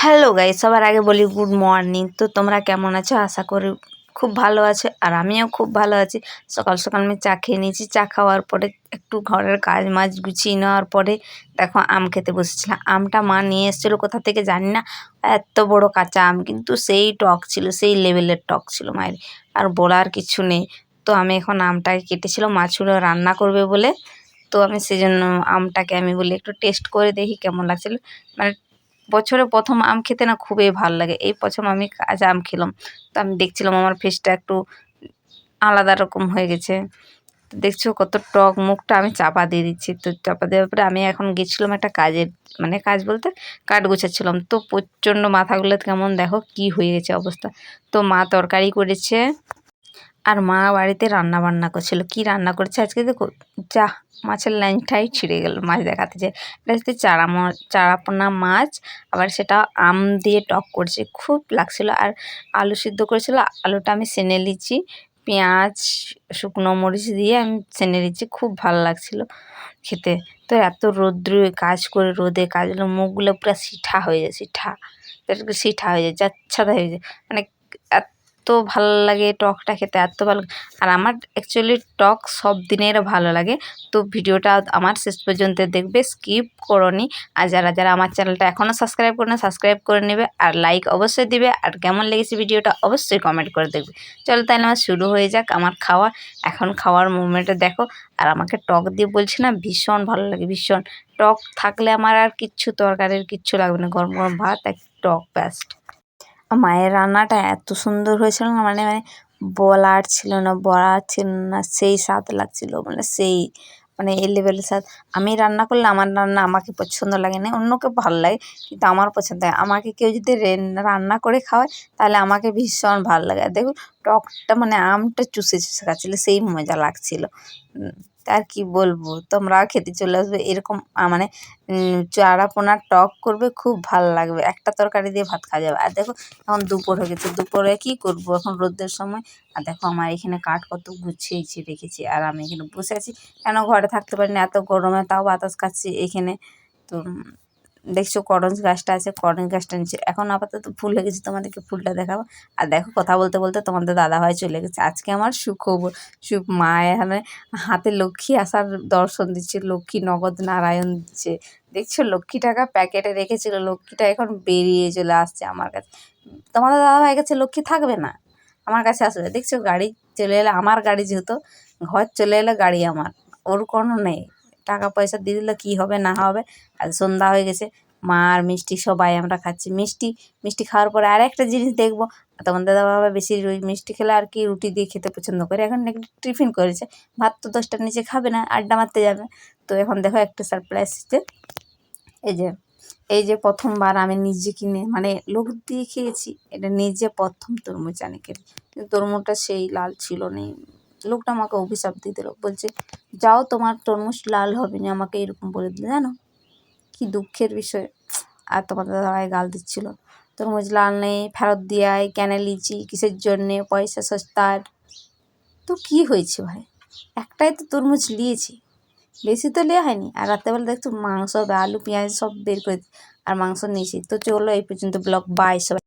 Hello guy সবার আগে বলি গুড মর্নিং তো তোমরা কেমন আছো? আশা করি খুব ভালো আছো আর আমিও খুব ভালো আছি। সকাল সকাল আমি চা খেয়ে নিয়েছি। চা খাওয়ার পরে একটু ঘরের কাজ মাছ গুছিয়ে নেওয়ার পরে দেখো আম খেতে বসেছিলাম। আমটা মা নিয়ে এসেছিল, কোথা থেকে জানি না। এত বড় কাঁচা আম, কিন্তু সেই টক ছিল, সেই লেভেলের টক ছিল মায়ের। আর বলার কিছু নেই। তো আমি এখন আমটাকে কেটেছিলাম মাছগুলো রান্না করবে বলে। তো আমি সেজন্য আমটাকে আমি বলি একটু টেস্ট করে দেখি কেমন লাগছিল। মানে বছরে প্রথম আম খেতে না খুবই ভালো লাগে। এই প্রথম আমি কাঁচা আম খেলাম। তো আমি দেখছিলাম আমার ফেসটা একটু আলাদা রকম হয়ে গেছে। দেখছ কত টক মুখটা আমি চাপা দিয়ে দিচ্ছি। তো চাপা দেওয়ার পরে আমি এখন গেছিলাম একটা কাজের মানে কাজ বলতে কাঠ গোছাচ্ছিলাম। তো প্রচণ্ড মাথাগুলো কেমন দেখো কি হয়ে গেছে অবস্থা। তো মা তরকারি করেছে। আর মা বাড়িতে রান্না বান্না করছিল। কি রান্না করেছে? আজকে দেখো, যা, মাছের লাইনটাই ছিঁড়ে গেল, মাছ দেখাতে যে এটা হচ্ছে চারা চারাপোনা মাছ, আবার সেটা আম দিয়ে টক করছে। খুব লাগছিল। আর আলু সিদ্ধ করেছিল, আলুটা আমি সেনে নিচ্ছি। পেঁয়াজ, শুকনো মরিচ দিয়ে আমি সেনে নিচ্ছি, খুব ভালো লাগছিল খেতে। তো এত রৌদ্র কাজ করে রোদে কাজগুলো মুখগুলো পুরো সিঠা হয়ে যায়, সিঠা। সিঠা হয়ে যায়, যাচ্ছাদা হয়ে যায়। মানে ভালো লাগে টকটা খেতে এত ভালো আর আমার অ্যাকচুয়ালি টক সব দিনের ভালো লাগে। তো ভিডিওটা আমার শেষ পর্যন্ত দেখবে স্কিপ করনি। আর যারা যারা আমার চ্যানেলটা এখনও সাবস্ক্রাইব করে না সাবস্ক্রাইব করে নেবে, আর লাইক অবশ্যই দিবে, আর কেমন লেগেছে ভিডিওটা অবশ্যই কমেন্ট করে দেখবে। চলো তাহলে আমার শুরু হয়ে যাক, আমার খাওয়া। এখন খাওয়ার মুভমেন্টে দেখো, আর আমাকে টক দিয়ে বলছে না, ভীষণ ভালো লাগে, ভীষণ। টক থাকলে আমার আর কিচ্ছু তরকারির কিচ্ছু লাগবে না, গরম গরম ভাত, এক টক ব্যাস্ট মায়ের রান্নাটা এত সুন্দর হয়েছিল না? মানে মানে বলার ছিল না, বলার ছিল না, সেই স্বাদ লাগছিল মানে সেই মানে এই লেভেলের স্বাদ। আমি রান্না করলে আমার রান্না আমাকে পছন্দ লাগে না, অন্যকে ভালো লাগে, কিন্তু আমার পছন্দ হয়। আমাকে কেউ যদি রান্না করে খাওয়ায়, তাহলে আমাকে ভীষণ ভালো লাগে। আর দেখুন, টকটা মানে আমটা চুষে চুষে খাচ্ছিলো, সেই মজা লাগছিল। আর কি বলব? তোমরাও খেতে চলে আসবে, এরকম মানে চারা পোনার টক করবে, খুব ভালো লাগবে। একটা তরকারি দিয়ে ভাত খাওয়া যাবে। আর দেখো, এখন দুপুর হয়ে গেছে। দুপুরে কি করব? এখন রোদের সময়। আর দেখো, আমার এখানে কাঠ কত গুছিয়েছি, রেখেছি। আর আমি এখানে বসে আছি। কেন ঘরে থাকতে পারিনি এত গরমে তাও বাতাস খাচ্ছি এখানে। তো দেখছ করঞ্জ গাছটা আছে, করঞ্জ গাছটা নিচে। এখন আপাতত ফুল লেগেছে, তোমাদেরকে ফুলটা দেখাবো। আর দেখো কথা বলতে বলতে তোমাদের দাদা দাদাভাই চলে গেছে। আজকে আমার সুখবর, সুখ মা এখানে হাতে লক্ষ্মী আসার দর্শন দিচ্ছে, লক্ষ্মী নগদ নারায়ণ দিচ্ছে। দেখছ লক্ষ্মী টাকা প্যাকেটে রেখেছিল, লক্ষ্মীটা এখন বেরিয়ে চলে আসছে আমার কাছে। তোমাদের দাদা দাদাভাই কাছে লক্ষ্মী থাকবে না? আমার কাছে আসবে। দেখছ গাড়ি চলে এলে, আমার গাড়ি যেহেতু, ঘর চলে এলে, গাড়ি আমার। ওর কোনো নেই। টাকা পয়সা দিয়ে দিলে কী হবে, না হবে? আর সন্ধ্যা হয়ে গেছে, মা আর মিষ্টি সবাই আমরা খাচ্ছি। মিষ্টি মিষ্টি খাওয়ার পরে আর একটা জিনিস দেখব। তখন দাদা বাবা বেশি মিষ্টি খেলে আর কি রুটি দিয়ে খেতে পছন্দ করে। এখন একটু টিফিন করেছে, ভাত তো দশটার নিচে খাবে না, আড্ডা মারতে যাবে। তো এখন দেখো একটা সারপ্রাইজ হচ্ছে এই যে এই যে প্রথমবার আমি নিজে কিনে মানে লোক দিয়ে খেয়েছি, এটা নিজে প্রথম তরমুজ আনে খেতে কিন্তু তরমুজটা সেই লাল ছিল নেই লোকটা আমাকে অভিশাপ দিয়ে দিল বলছে যাও, তোমার তরমুজ লাল হবে না, আমাকে এরকম বলে দিলে, জানো? কি দুঃখের বিষয়। আর তোমাদের দাদাভাই গাল দিচ্ছিল। তরমুজ লাল নেই, ফেরত দিয়ে কেন লিচি, কিসের জন্যে, পয়সা সস্তার। তো কি হয়েছে ভাই? একটাই তো তরমুজ নিয়েছি বেশি তো নেওয়া হয়নি। আর রাত্রেবেলা দেখছ মাংস হবে, আলু, পেঁয়াজ সব বের করে আর মাংস নিয়েছি। তো চলো এই পর্যন্ত ব্লগ বাই সবাই।